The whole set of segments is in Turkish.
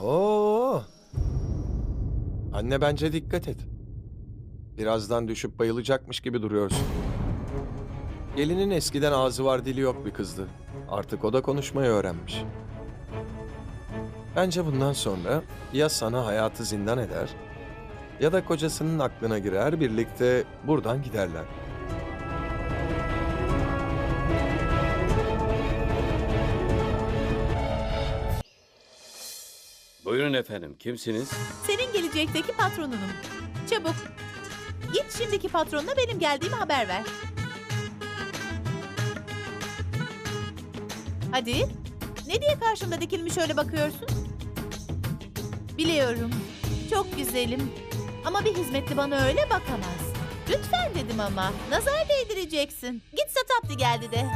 Oho. Anne bence dikkat et. Birazdan düşüp bayılacakmış gibi duruyorsun. Gelinin eskiden ağzı var dili yok bir kızdı. Artık o da konuşmayı öğrenmiş. Bence bundan sonra ya sana hayatı zindan eder ya da kocasının aklına girer birlikte buradan giderler. Efendim, kimsiniz? Senin gelecekteki patronunum. Çabuk. Git şimdiki patronuna benim geldiğimi haber ver. Hadi. Ne diye karşımda dikilmiş öyle bakıyorsun? Biliyorum. Çok güzelim. Ama bir hizmetli bana öyle bakamaz. Lütfen dedim ama. Nazar değdireceksin. Git Satapti geldi de.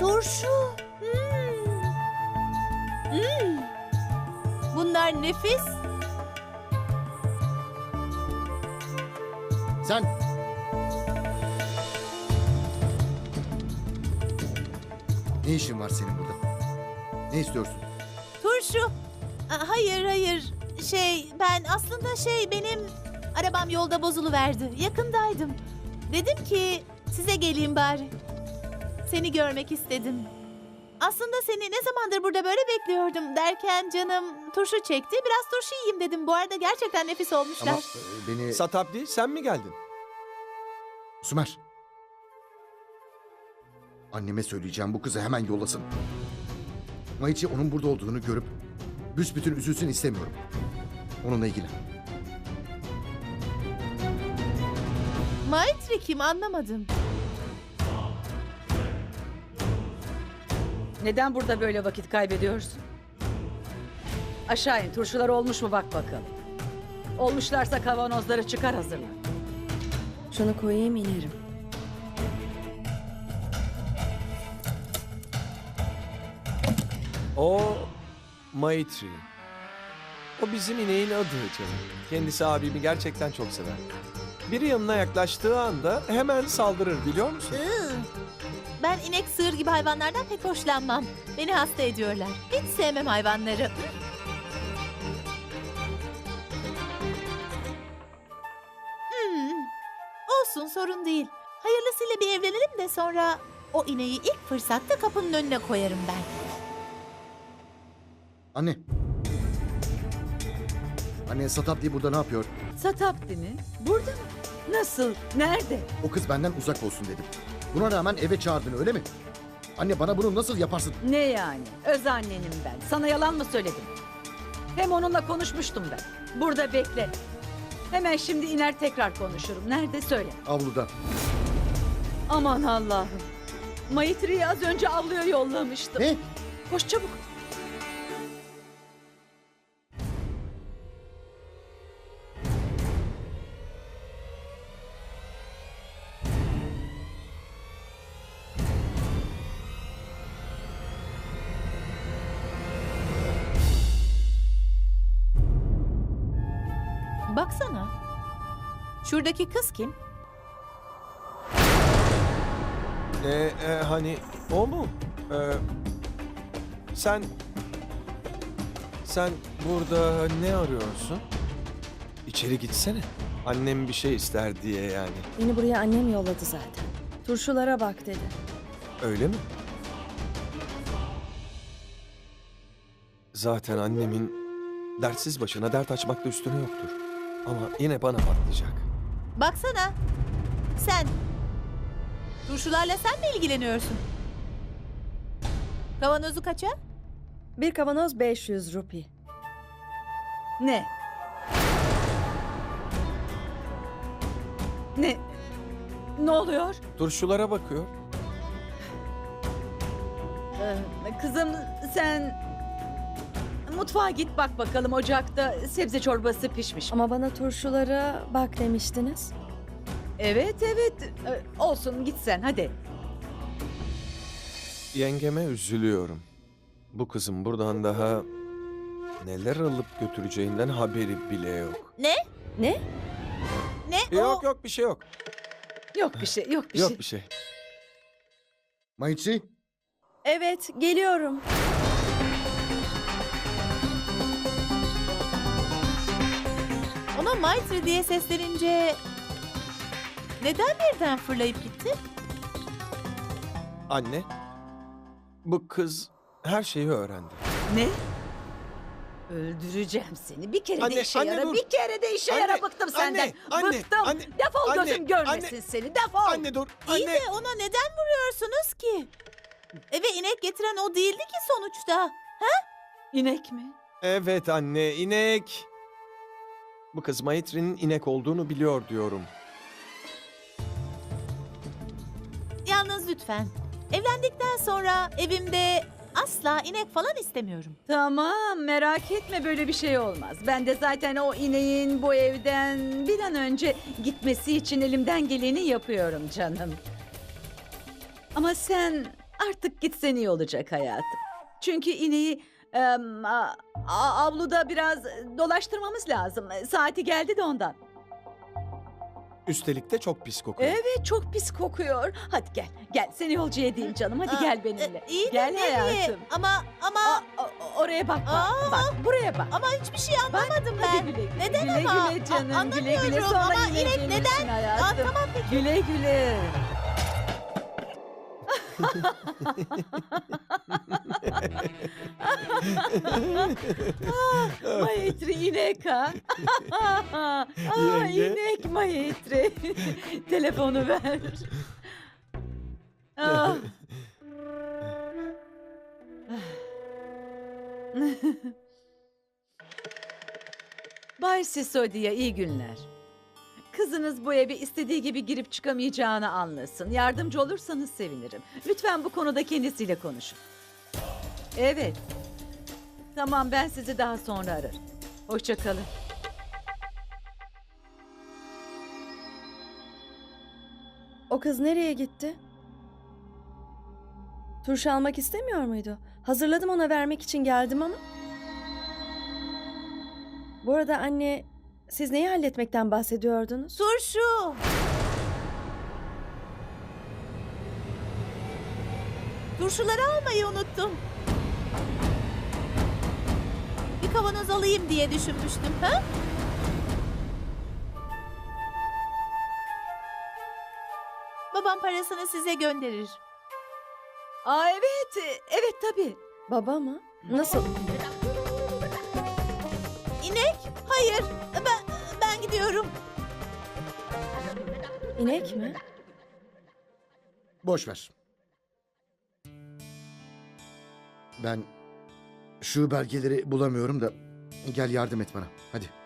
Turşu. Hmm. Hmm. Bunlar nefis. Sen... Ne işin var senin burada? Ne istiyorsun? Turşu. Hayır hayır. Şey ben aslında şey benim arabam yolda bozuluverdi. Yakındaydım. Dedim ki size geleyim bari. Seni görmek istedim. Aslında seni ne zamandır burada böyle bekliyordum derken canım turşu çekti. Biraz turşu yiyeyim dedim. Bu arada gerçekten nefis olmuşlar. Ama e, beni... Satapdi sen mi geldin? Sümer. Anneme söyleyeceğim bu kızı hemen yollasın. Maichi onun burada olduğunu görüp büsbütün üzülsün istemiyorum. Onunla ilgilen. Maitri kim anlamadım. Neden burada böyle vakit kaybediyorsun? Aşağı in, turşular olmuş mu bak bakalım. Olmuşlarsa kavanozları çıkar hazırla. Şunu koyayım inerim. O Maitri. O bizim ineğin adı canım. Kendisi abimi gerçekten çok sever. Biri yanına yaklaştığı anda hemen saldırır biliyor musun? Ben inek, sığır gibi hayvanlardan pek hoşlanmam. Beni hasta ediyorlar. Hiç sevmem hayvanları. Hmm. Olsun sorun değil. Hayırlısıyla bir evlenelim de sonra o ineği ilk fırsatta kapının önüne koyarım ben. Anne. Anne Satapdi burada ne yapıyor? Satapti mi? Burada mı? Nasıl? Nerede? O kız benden uzak olsun dedim. Buna rağmen eve çağırdın öyle mi? Anne bana bunu nasıl yaparsın? Ne yani? Öz annenim ben. Sana yalan mı söyledim? Hem onunla konuşmuştum ben. Burada bekle. Hemen şimdi iner tekrar konuşurum. Nerede söyle. Avluda. Aman Allah'ım. Maitri'yi az önce avluya yollamıştım. Ne? Koş çabuk. Şuradaki kız kim? Ee, e, hani o mu? Ee, sen... Sen burada ne arıyorsun? İçeri gitsene. Annem bir şey ister diye yani. Beni buraya annem yolladı zaten. Turşulara bak dedi. Öyle mi? Zaten annemin dertsiz başına dert açmakta üstüne yoktur. Ama yine bana patlayacak. Baksana. Sen. Turşularla sen mi ilgileniyorsun? Kavanozu kaça? Bir kavanoz 500 rupi. Ne? Ne? Ne oluyor? Turşulara bakıyor. Ee, kızım sen mutfağa git bak bakalım ocakta sebze çorbası pişmiş. Ama bana turşulara bak demiştiniz. Evet evet Ee, olsun git sen hadi. Yengeme üzülüyorum. Bu kızın buradan daha neler alıp götüreceğinden haberi bile yok. Ne? Ne? Ne? Yok o? yok bir şey yok. Yok bir şey yok bir yok şey. bir şey. Mayıçi, Evet, geliyorum. Ona Maitri diye seslenince... Neden birden fırlayıp gitti? Anne, bu kız her şeyi öğrendi. Ne? Öldüreceğim seni. Bir kere Anne, de işe anne yara. dur. Bir kere de işe Anne, yara. Bıktım anne, senden. anne, Bıktım. anne, Defol anne, gözüm görmesin anne. seni. Defol. Anne dur, İyi anne. de ona neden vuruyorsunuz ki? Eve inek getiren o değildi ki sonuçta. İnek mi? Evet anne, inek. Bu kız Maitri'nin inek olduğunu biliyor diyorum. Yalnız lütfen. Evlendikten sonra evimde asla inek falan istemiyorum. Tamam merak etme böyle bir şey olmaz. Ben de zaten o ineğin bu evden bir an önce gitmesi için elimden geleni yapıyorum canım. Ama sen artık gitsen iyi olacak hayatım. Çünkü ineği em, a- a- avluda biraz dolaştırmamız lazım. Saati geldi de ondan. Üstelik de çok pis kokuyor. Evet çok pis kokuyor. Hadi gel gel seni yolcu edeyim canım hadi Aa, gel benimle. e, iyi de gel nereye? hayatım. Ama ama Aa, o- oraya bak bak, Aa. bak buraya bak. ama hiçbir şey anlamadım Hadi ben. güle güle. Neden güle ama? Güle A- canım güle güle anlamıyorum sonra ama yine gelirsin neden? hayatım. Aa, tamam peki. Güle güle. Ah, Maitri inek ha. Aa, Yenge. inek Maitri. Telefonu ver. Ah. Bay Sisodi'ye iyi günler. Kızınız bu eve istediği gibi girip çıkamayacağını anlasın. Yardımcı olursanız sevinirim. Lütfen bu konuda kendisiyle konuşun. Evet. Tamam ben sizi daha sonra ararım. Hoşçakalın. O kız nereye gitti? Turşu almak istemiyor muydu? Hazırladım ona vermek için geldim ama. Bu arada anne, siz neyi halletmekten bahsediyordunuz? Turşu. Turşuları almayı unuttum. Bir kavanoz alayım diye düşünmüştüm. Ha? Babam parasını size gönderir. Aa evet, evet tabii. Baba mı? Nasıl? İnek? Hayır. Gidiyorum. İnek mi? boş ver. Ben şu belgeleri bulamıyorum da gel yardım et bana. Hadi.